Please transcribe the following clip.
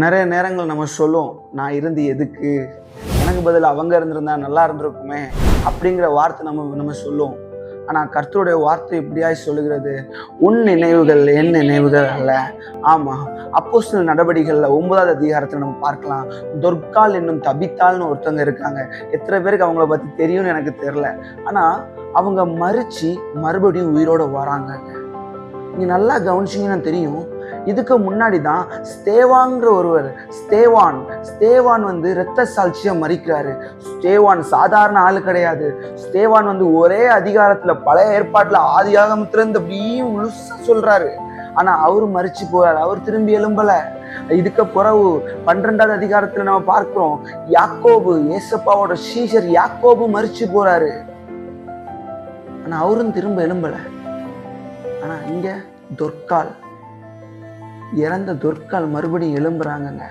நிறைய நேரங்கள் நம்ம சொல்லுவோம் நான் இருந்து எதுக்கு? எனக்கு பதில் அவங்க இருந்திருந்தா நல்லா இருந்திருக்குமே அப்படிங்கிற வார்த்தை நம்ம நம்ம சொல்லுவோம் ஆனால் கர்த்தருடைய வார்த்தை இப்படியாய் சொல்லுகிறது உன் நினைவுகள் என் நினைவுகள் அல்ல. ஆமாம் சில நடவடிக்கைகளில் ஒன்பதாவது அதிகாரத்தில் நம்ம பார்க்கலாம். தொர்கால் என்னும் தபித்தாள்னு ஒருத்தவங்க இருக்காங்க. எத்தனை பேருக்கு அவங்கள பற்றி தெரியும்னு எனக்கு தெரில ஆனால் அவங்க மறிச்சு மறுபடியும் உயிரோட வராங்க. நீங்க நல்லா கவனிச்சிங்கன்னா தெரியும். இதுக்கு முன்னாடி தான் ஸ்தேவாங்கிற ஒருவர் ஸ்தேவான் ஸ்தேவான் வந்து இரத்த சாட்சியை மறிக்கிறாரு. ஸ்தேவான் சாதாரண ஆள் கிடையாது. ஸ்தேவான் வந்து ஒரே அதிகாரத்துல பழைய ஏற்பாட்டில் ஆதியாகமத்திலிருந்து அப்படியே முழுசா சொல்றாரு. ஆனா அவர் மறிச்சு போறாரு. அவர் திரும்பி எழும்பல. இதுக்கு பிறகு பன்னிரெண்டாவது அதிகாரத்தில் நம்ம பார்க்கிறோம். யாக்கோபு ஏசப்பாவோட சீஷர் யாக்கோபு மறிச்சு போறாரு. ஆனா அவரும் திரும்ப எழும்பல. ஆனா இங்க தொற்கால் இறந்த துர்க்கால் மறுபடியும் எழும்புறாங்கங்க.